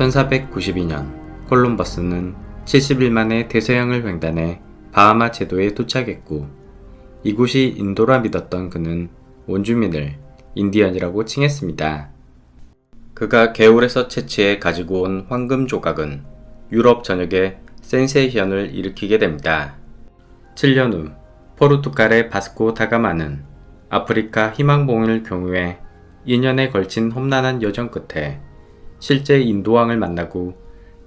1492년 콜럼버스는 70일 만에 대서양을 횡단해 바하마 제도에 도착했고 이곳이 인도라 믿었던 그는 원주민을 인디언이라고 칭했습니다. 그가 개울에서 채취해 가지고 온 황금 조각은 유럽 전역에 센세이션을 일으키게 됩니다. 7년 후 포르투갈의 바스코 다가마는 아프리카 희망봉을 경유해 2년에 걸친 험난한 여정 끝에 실제 인도왕을 만나고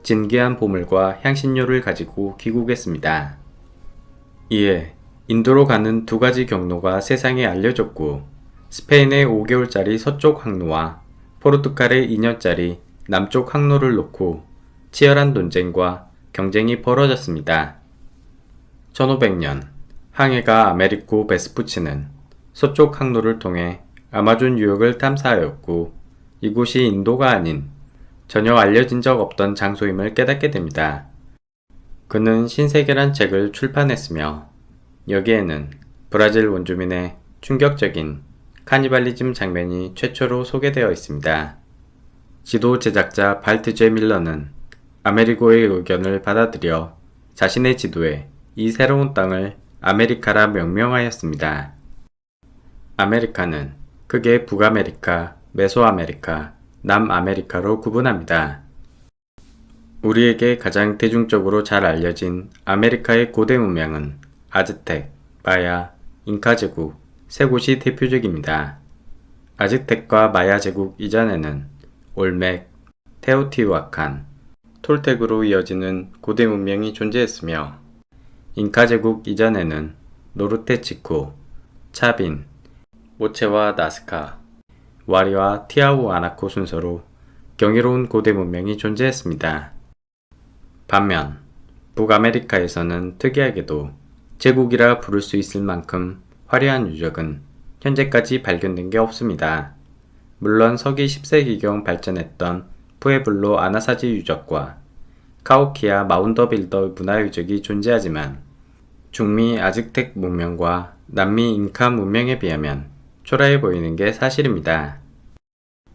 진귀한 보물과 향신료를 가지고 귀국했습니다. 이에 인도로 가는 두 가지 경로가 세상에 알려졌고 스페인의 5개월짜리 서쪽 항로와 포르투갈의 2년짜리 남쪽 항로를 놓고 치열한 논쟁과 경쟁이 벌어졌습니다. 1500년 항해가 아메리코 베스푸치는 서쪽 항로를 통해 아마존 유역을 탐사하였고 이곳이 인도가 아닌 전혀 알려진 적 없던 장소임을 깨닫게 됩니다. 그는 신세계란 책을 출판했으며 여기에는 브라질 원주민의 충격적인 카니발리즘 장면이 최초로 소개되어 있습니다. 지도 제작자 발트제 밀러는 아메리고의 의견을 받아들여 자신의 지도에 이 새로운 땅을 아메리카라 명명하였습니다. 아메리카는 크게 북아메리카, 메소아메리카, 남아메리카로 구분합니다. 우리에게 가장 대중적으로 잘 알려진 아메리카의 고대 문명은 아즈텍, 마야, 잉카 제국 세 곳이 대표적입니다. 아즈텍과 마야 제국 이전에는 올맥, 테오티우아칸, 톨텍으로 이어지는 고대 문명이 존재했으며 잉카 제국 이전에는 노르테치코, 차빈, 모체와 나스카, 와리와 티아우 아나코 순서로 경이로운 고대 문명이 존재했습니다. 반면 북아메리카에서는 특이하게도 제국이라 부를 수 있을 만큼 화려한 유적은 현재까지 발견된 게 없습니다. 물론 서기 10세기경 발전했던 푸에블로 아나사지 유적과 카오키아 마운더빌더 문화유적이 존재하지만 중미 아즈텍 문명과 남미 잉카 문명에 비하면 초라해 보이는 게 사실입니다.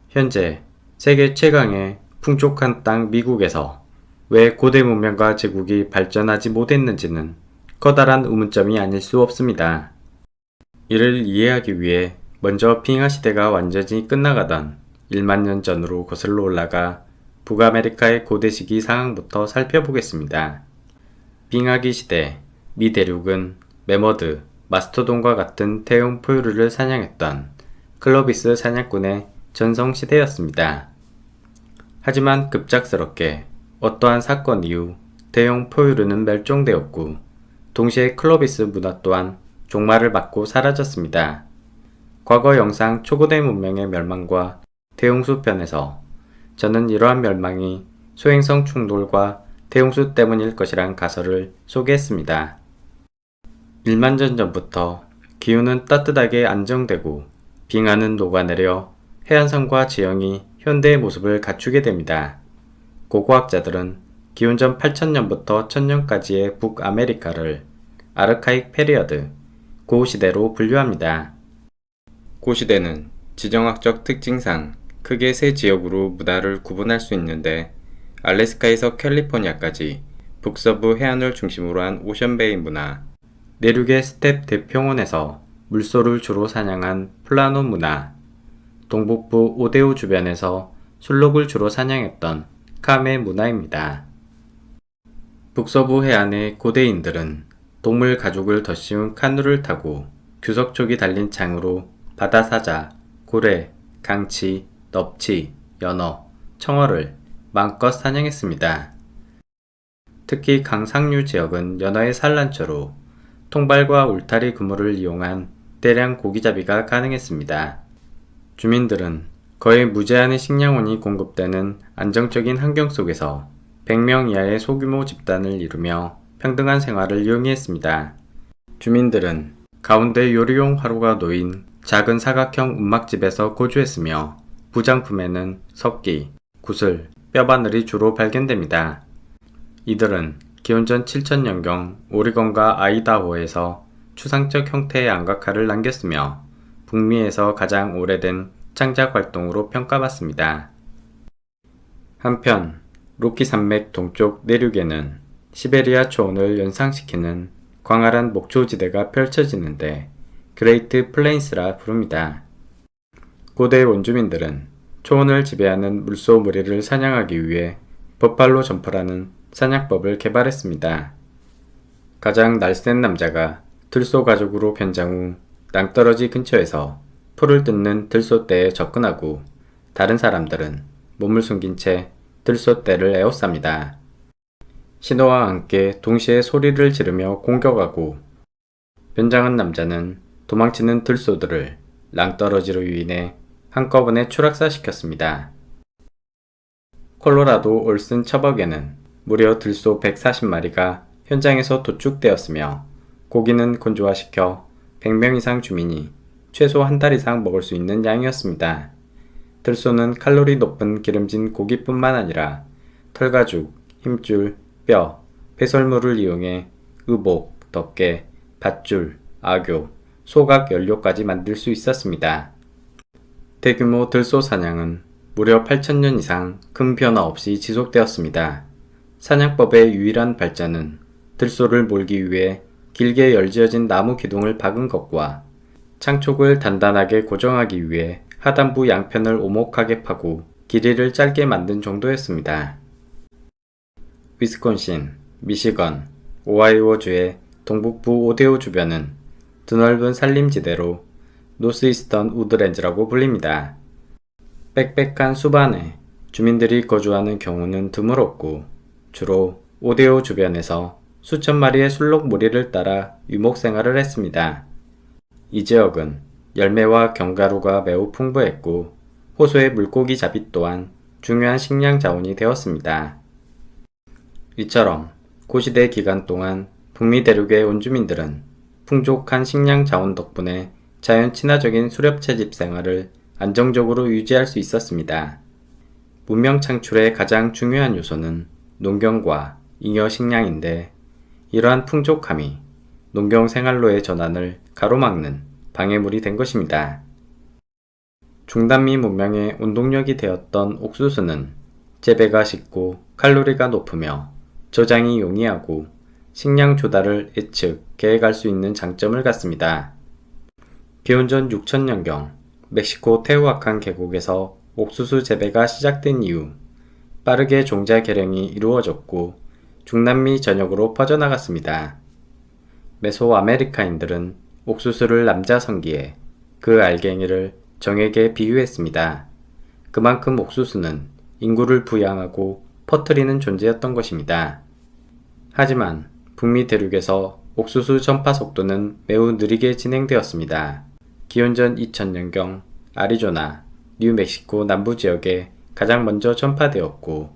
현재 세계 최강의 풍족한 땅 미국에서 왜 고대 문명과 제국이 발전하지 못했는지는 커다란 의문점이 아닐 수 없습니다. 이를 이해하기 위해 먼저 빙하 시대가 완전히 끝나가던 1만 년 전으로 거슬러 올라가 북아메리카의 고대 시기 상황부터 살펴보겠습니다. 빙하기 시대 미 대륙은 메머드, 마스토돈과 같은 태용 포유류를 사냥했던 클로비스 사냥꾼의 전성 시대였습니다. 하지만 급작스럽게 어떠한 사건 이후 대형 포유류는 멸종되었고 동시에 클로비스 문화 또한 종말을 맞고 사라졌습니다. 과거 영상 초고대 문명의 멸망과 대홍수 편에서 저는 이러한 멸망이 소행성 충돌과 대홍수 때문일 것이란 가설을 소개했습니다. 1만 년 전부터 기후는 따뜻하게 안정되고 빙하는 녹아내려 해안선과 지형이 현대의 모습을 갖추게 됩니다. 고고학자들은 기원전 8000년부터 1000년까지의 북아메리카를 아르카익 페리어드, 고시대로 분류합니다. 고시대는 지정학적 특징상 크게 세 지역으로 문화를 구분할 수 있는데 알래스카에서 캘리포니아까지 북서부 해안을 중심으로 한 오션베이 문화, 내륙의 스텝 대평원에서 물소를 주로 사냥한 플라노 문화, 동북부 오데오 주변에서 술록을 주로 사냥했던 카메 문화입니다. 북서부 해안의 고대인들은 동물 가죽을 덧씌운 카누를 타고 규석촉이 달린 창으로 바다사자, 고래, 강치, 넙치, 연어, 청어를 마음껏 사냥했습니다. 특히 강상류 지역은 연어의 산란처로 통발과 울타리 그물을 이용한 대량 고기잡이가 가능했습니다. 주민들은 거의 무제한의 식량원이 공급되는 안정적인 환경 속에서 100명 이하의 소규모 집단을 이루며 평등한 생활을 영위했습니다. 주민들은 가운데 요리용 화로가 놓인 작은 사각형 움막집에서 거주했으며 부장품에는 석기, 구슬, 뼈바늘이 주로 발견됩니다. 이들은 기원전 7000년경 오리건과 아이다호에서 추상적 형태의 안각화를 남겼으며 북미에서 가장 오래된 창작 활동으로 평가받습니다. 한편 로키 산맥 동쪽 내륙에는 시베리아 초원을 연상시키는 광활한 목초지대가 펼쳐지는데 그레이트 플레인스라 부릅니다. 고대 원주민들은 초원을 지배하는 물소 무리를 사냥하기 위해 버팔로 점퍼라는 사냥법을 개발했습니다. 가장 날쌘 남자가 들소 가족으로 변장 후 낭떠러지 근처에서 풀을 뜯는 들소떼에 접근하고 다른 사람들은 몸을 숨긴 채 들소떼를 에워쌉니다. 신호와 함께 동시에 소리를 지르며 공격하고 변장한 남자는 도망치는 들소들을 낭떠러지로 유인해 한꺼번에 추락사시켰습니다. 콜로라도 올슨 처벅에는 무려 들소 140마리가 현장에서 도축되었으며 고기는 건조화시켜 100명 이상 주민이 최소 한 달 이상 먹을 수 있는 양이었습니다. 들소는 칼로리 높은 기름진 고기뿐만 아니라 털가죽, 힘줄, 뼈, 배설물을 이용해 의복, 덮개, 밧줄, 악교, 소각 연료까지 만들 수 있었습니다. 대규모 들소 사냥은 무려 8천년 이상 큰 변화 없이 지속되었습니다. 사냥법의 유일한 발전은 들소를 몰기 위해 길게 열지어진 나무 기둥을 박은 것과 창촉을 단단하게 고정하기 위해 하단부 양편을 오목하게 파고 길이를 짧게 만든 정도였습니다. 위스콘신, 미시건, 오하이오주의 동북부 오데오 주변은 드넓은 산림지대로 노스이스턴 우드랜드라고 불립니다. 빽빽한 수반에 주민들이 거주하는 경우는 드물었고 주로 오데오 주변에서 수천 마리의 술록 무리를 따라 유목 생활을 했습니다. 이 지역은 열매와 견가루가 매우 풍부했고 호수의 물고기 잡이 또한 중요한 식량 자원이 되었습니다. 이처럼 고시대 기간 동안 북미 대륙의 원주민들은 풍족한 식량 자원 덕분에 자연 친화적인 수렵 채집 생활을 안정적으로 유지할 수 있었습니다. 문명 창출의 가장 중요한 요소는 농경과 잉여 식량인데 이러한 풍족함이 농경 생활로의 전환을 가로막는 방해물이 된 것입니다. 중단미 문명의 운동력이 되었던 옥수수는 재배가 쉽고 칼로리가 높으며 저장이 용이하고 식량 조달을 예측, 계획할 수 있는 장점을 갖습니다. 기원전 6천년경 멕시코 테우아칸 계곡에서 옥수수 재배가 시작된 이후 빠르게 종자 개량이 이루어졌고 중남미 전역으로 퍼져나갔습니다. 메소아메리카인들은 옥수수를 남자 성기에 그 알갱이를 정에게 비유했습니다. 그만큼 옥수수는 인구를 부양하고 퍼뜨리는 존재였던 것입니다. 하지만 북미 대륙에서 옥수수 전파 속도는 매우 느리게 진행되었습니다. 기원전 2000년경 아리조나, 뉴멕시코 남부 지역에 가장 먼저 전파되었고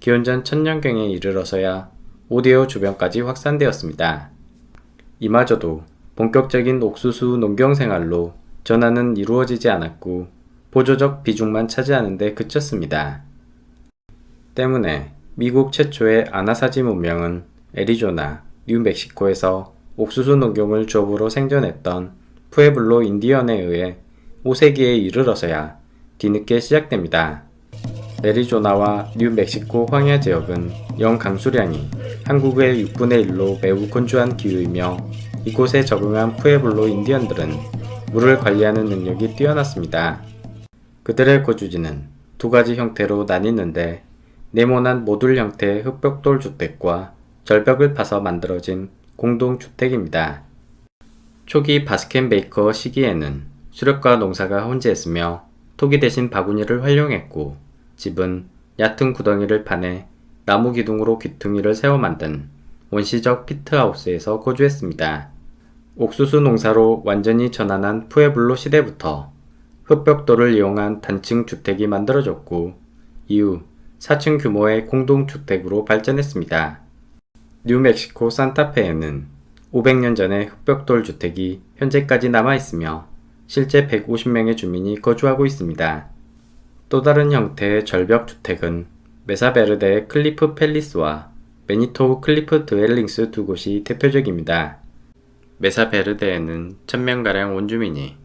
기원전 1000년경에 이르러서야 오데오 주변까지 확산되었습니다. 이마저도 본격적인 옥수수 농경 생활로 전환은 이루어지지 않았고 보조적 비중만 차지하는 데 그쳤습니다. 때문에 미국 최초의 아나사지 문명은 애리조나, 뉴멕시코에서 옥수수 농경을 주업으로 생존했던 푸에블로 인디언에 의해 5세기에 이르러서야 뒤늦게 시작됩니다. 애리조나와 뉴멕시코 황야 지역은 영 강수량이 한국의 6분의 1로 매우 건조한 기후이며 이곳에 적응한 푸에블로 인디언들은 물을 관리하는 능력이 뛰어났습니다. 그들의 거주지는 두 가지 형태로 나뉘는데 네모난 모듈 형태의 흑벽돌 주택과 절벽을 파서 만들어진 공동주택입니다. 초기 바스켄 베이커 시기에는 수렵과 농사가 혼재했으며 토기 대신 바구니를 활용했고 집은 얕은 구덩이를 파내 나무 기둥으로 귀퉁이를 세워 만든 원시적 피트하우스에서 거주했습니다. 옥수수 농사로 완전히 전환한 푸에블로 시대부터 흑벽돌을 이용한 단층 주택이 만들어졌고 이후 4층 규모의 공동주택으로 발전했습니다. 뉴멕시코 산타페에는 500년 전의 흑벽돌 주택이 현재까지 남아 있으며 실제 150명의 주민이 거주하고 있습니다. 또 다른 형태의 절벽 주택은 메사베르데의 클리프 팰리스와 베니토 클리프 드웰링스 두 곳이 대표적입니다. 메사베르데에는 1000명가량 원주민이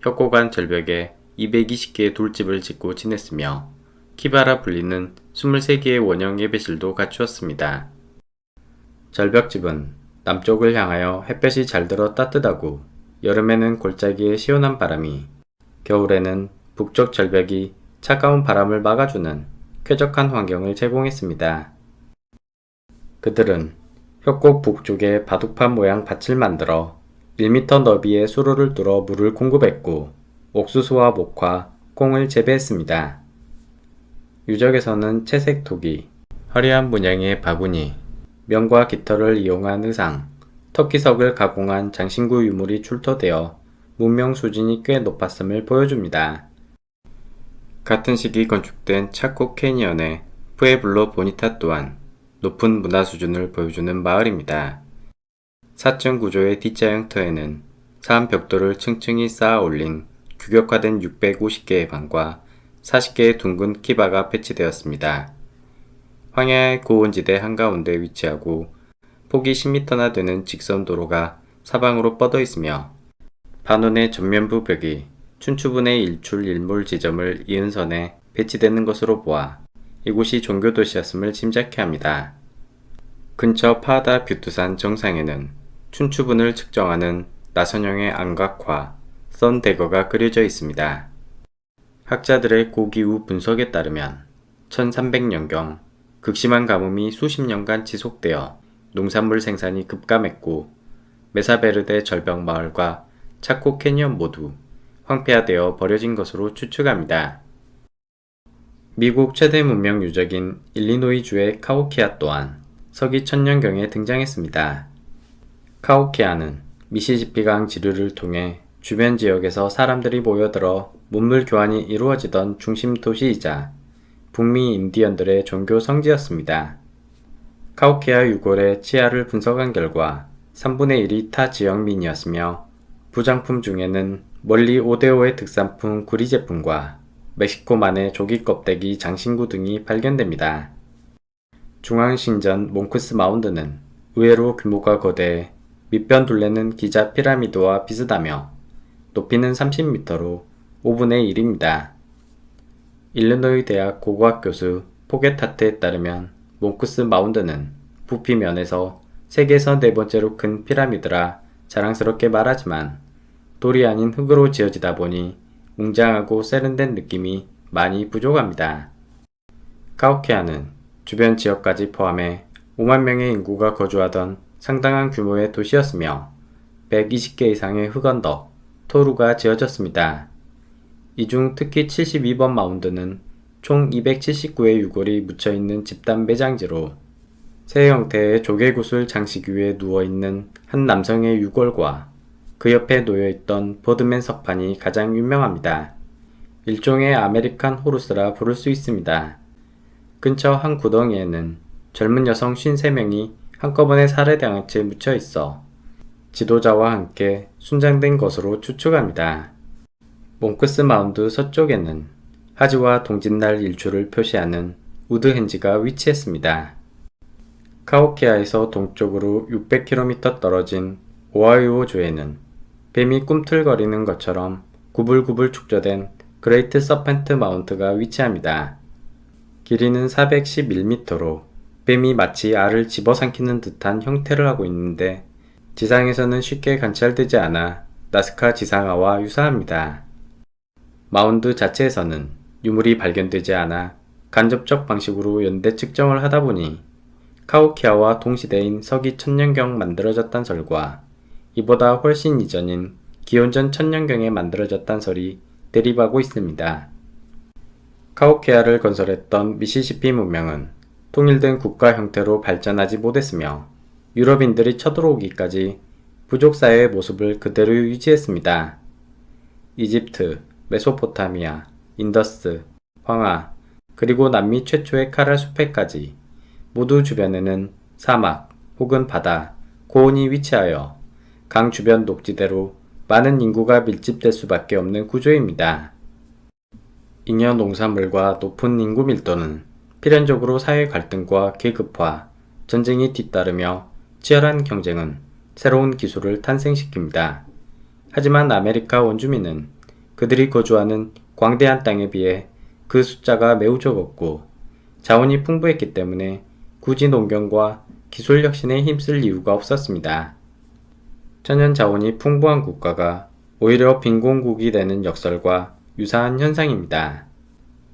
협곡한 절벽에 220개의 돌집을 짓고 지냈으며 키바라 불리는 23개의 원형 예배실도 갖추었습니다. 절벽집은 남쪽을 향하여 햇볕이 잘 들어 따뜻하고 여름에는 골짜기의 시원한 바람이 겨울에는 북쪽 절벽이 차가운 바람을 막아주는 쾌적한 환경을 제공했습니다. 그들은 협곡 북쪽에 바둑판 모양 밭을 만들어 1m 너비의 수로를 뚫어 물을 공급했고 옥수수와 목화, 콩을 재배했습니다. 유적에서는 채색 토기, 화려한 문양의 바구니, 명과 깃털을 이용한 의상, 터키석을 가공한 장신구 유물이 출토되어 문명 수준이 꽤 높았음을 보여줍니다. 같은 시기 건축된 차코 캐니언의 푸에블로 보니타 또한 높은 문화 수준을 보여주는 마을입니다. 사층 구조의 D자 형태에는 사암 벽돌을 층층이 쌓아 올린 규격화된 650개의 방과 40개의 둥근 키바가 배치되었습니다. 황야의 고온지대 한가운데 위치하고 폭이 10m나 되는 직선 도로가 사방으로 뻗어 있으며 반원의 전면부 벽이 춘추분의 일출 일몰 지점을 이은 선에 배치되는 것으로 보아 이곳이 종교 도시였음을 짐작케 합니다. 근처 파다 뷰투산 정상에는 춘추분을 측정하는 나선형의 안각화, 선 대거가 그려져 있습니다. 학자들의 고기후 분석에 따르면 1300년경 극심한 가뭄이 수십 년간 지속되어 농산물 생산이 급감했고 메사베르데 절벽 마을과 차코 캐니언 모두 황폐화되어 버려진 것으로 추측합니다. 미국 최대 문명 유적인 일리노이주의 카오키아 또한 서기 천년경에 등장했습니다. 카오키아는 미시시피강 지류를 통해 주변 지역에서 사람들이 모여들어 문물 교환이 이루어지던 중심 도시이자 북미 인디언들의 종교 성지였습니다. 카오키아 유골의 치아를 분석한 결과 3분의 1이 타 지역민이었으며 부장품 중에는 멀리 오데오의 특산품 구리 제품과 멕시코만의 조기 껍데기 장신구 등이 발견됩니다. 중앙신전 몽크스 마운드는 의외로 규모가 거대해 밑변 둘레는 기자 피라미드와 비슷하며 높이는 30m로 5분의 1입니다. 일리노이 대학 고고학 교수 포게타트에 따르면 몽크스 마운드는 부피 면에서 세계에서 네 번째로 큰 피라미드라 자랑스럽게 말하지만 돌이 아닌 흙으로 지어지다 보니 웅장하고 세련된 느낌이 많이 부족합니다. 카오케아는 주변 지역까지 포함해 5만 명의 인구가 거주하던 상당한 규모의 도시였으며 120개 이상의 흑언덕, 토루가 지어졌습니다. 이 중 특히 72번 마운드는 총 279의 유골이 묻혀있는 집단 매장지로 새 형태의 조개구슬 장식 위에 누워있는 한 남성의 유골과 그 옆에 놓여있던 버드맨 석판이 가장 유명합니다. 일종의 아메리칸 호루스라 부를 수 있습니다. 근처 한 구덩이에는 젊은 여성 53명이 한꺼번에 살해당한 채 묻혀 있어 지도자와 함께 순장된 것으로 추측합니다. 몽크스 마운드 서쪽에는 하지와 동짓날 일출을 표시하는 우드 헨지가 위치했습니다. 카오키아에서 동쪽으로 600km 떨어진 오하이오 주에는 뱀이 꿈틀거리는 것처럼 구불구불 축조된 그레이트 서펜트 마운트가 위치합니다. 길이는 411m로 뱀이 마치 알을 집어삼키는 듯한 형태를 하고 있는데 지상에서는 쉽게 관찰되지 않아 나스카 지상화와 유사합니다. 마운드 자체에서는 유물이 발견되지 않아 간접적 방식으로 연대 측정을 하다 보니 카오키아와 동시대인 서기 천년경 만들어졌단 설과 이보다 훨씬 이전인 기원전 천년경에 만들어졌단 설이 대립하고 있습니다. 카오케아를 건설했던 미시시피 문명은 통일된 국가 형태로 발전하지 못했으며 유럽인들이 쳐들어오기까지 부족 사회의 모습을 그대로 유지했습니다. 이집트, 메소포타미아, 인더스, 황하, 그리고 남미 최초의 카랄 숲에까지 모두 주변에는 사막 혹은 바다, 고온이 위치하여 강 주변 녹지대로 많은 인구가 밀집될 수밖에 없는 구조입니다. 잉여 농산물과 높은 인구 밀도는 필연적으로 사회 갈등과 계급화, 전쟁이 뒤따르며 치열한 경쟁은 새로운 기술을 탄생시킵니다. 하지만 아메리카 원주민은 그들이 거주하는 광대한 땅에 비해 그 숫자가 매우 적었고 자원이 풍부했기 때문에 굳이 농경과 기술 혁신에 힘쓸 이유가 없었습니다. 천연 자원이 풍부한 국가가 오히려 빈곤국이 되는 역설과 유사한 현상입니다.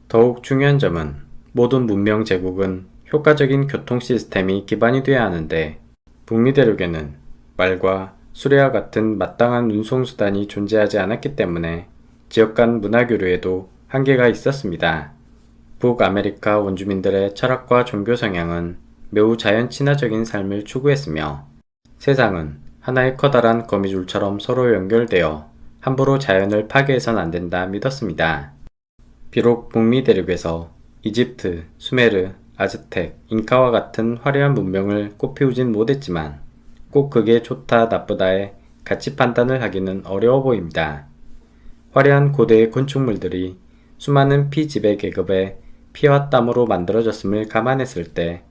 더욱 중요한 점은 모든 문명 제국은 효과적인 교통 시스템이 기반이 되어야 하는데 북미 대륙에는 말과 수레와 같은 마땅한 운송수단이 존재하지 않았기 때문에 지역 간 문화교류에도 한계가 있었습니다. 북아메리카 원주민들의 철학과 종교 성향은 매우 자연 친화적인 삶을 추구했으며 세상은 하나의 커다란 거미줄처럼 서로 연결되어 함부로 자연을 파괴해선 안 된다 믿었습니다. 비록 북미 대륙에서 이집트, 수메르, 아즈텍, 잉카와 같은 화려한 문명을 꽃피우진 못했지만 꼭 그게 좋다 나쁘다에 가치 판단을 하기는 어려워 보입니다. 화려한 고대의 건축물들이 수많은 피 지배 계급의 피와 땀으로 만들어졌음을 감안했을 때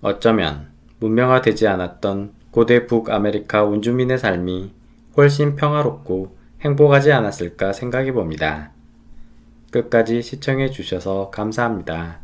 어쩌면 문명화되지 않았던 고대 북아메리카 원주민의 삶이 훨씬 평화롭고 행복하지 않았을까 생각해 봅니다. 끝까지 시청해 주셔서 감사합니다.